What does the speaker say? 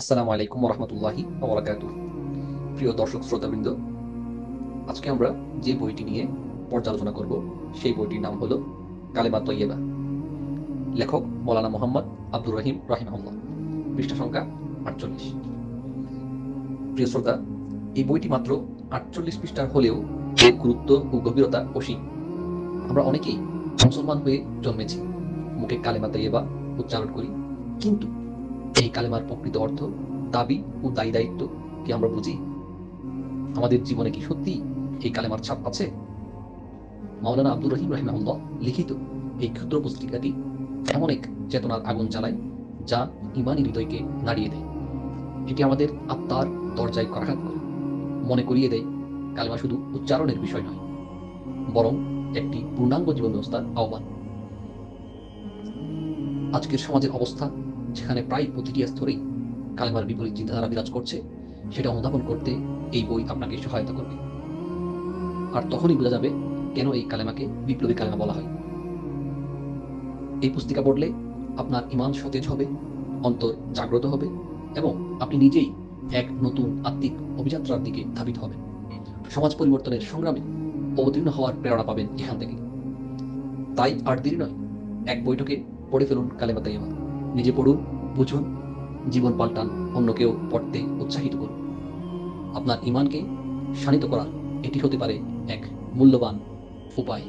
আসসালামু আলাইকুম রহমতুল্লাহি প্রিয় দর্শক শ্রোতাবৃন্দ, আজকে আমরা যে বইটি নিয়ে পর্যালোচনা করব, সেই বইটির নাম হলো কালেমা তৈয়বা। লেখক মৌলানা মোহাম্মদ আব্দুর রহিম রাহিমাহুল্লাহ। পৃষ্ঠা সংখ্যা আটচল্লিশ। প্রিয় শ্রোতা, এই বইটি মাত্র আটচল্লিশ পৃষ্ঠার হলেও এর গুরুত্ব ও গভীরতা অসীম। আমরা অনেকেই মুসলমান হয়ে জন্মেছি, মুখে কালেমা তৈয়বা উচ্চারণ করি, কিন্তু এই কালেমার প্রকৃত অর্থ, দাবি ও দায়ী দায়িত্ব কি আমরা বুঝি? আমাদের জীবনে কি সত্যি এই কালেমার ছাপ আছে? মাওলানা আব্দুর রহিম রহিমাহুল্লাহ লিখিত এই ক্ষুদ্র পুস্তিকাটি এমন এক চেতনার আগুন জ্বালায় যা ইমানি হৃদয়কে নাড়িয়ে দেয়। এটি আমাদের আত্মার দরজায় করাঘাত করে, মনে করিয়ে দেয়, কালেমা শুধু উচ্চারণের বিষয় নয়, বরং একটি পূর্ণাঙ্গ জীবন ব্যবস্থার আহ্বান। আজকের সমাজের অবস্থা যেখানে প্রায় প্রতিটি স্তরেই কালেমার বিপরীত চিন্তাধারা বিরাজ করছে, সেটা অনুধাবন করতে এই বই আপনাকে সহায়তা করবে। আর তখনই বোঝা যাবে কেন এই কালেমাকে বিপ্লবী কালেমা বলা হয়। এই পুস্তিকা পড়লে আপনার ইমান সতেজ হবে, অন্তর জাগ্রত হবে এবং আপনি নিজেই এক নতুন আত্মিক অভিযাত্রার দিকে ধাবিত হবেন। সমাজ পরিবর্তনের সংগ্রামে অবতীর্ণ হওয়ার প্রেরণা পাবেন এখান থেকে। তাই আর দেরি নয়, এক বৈঠকে পড়ে ফেলুন কালেমা তাইমা নিজে পড়ুন বুঝুন, জীবন পাল্টান অন্যকেও পড়তে উৎসাহিত করুন। আপনার ইমানকে শানিত করার এটি হতে পারে এক মূল্যবান উপায়।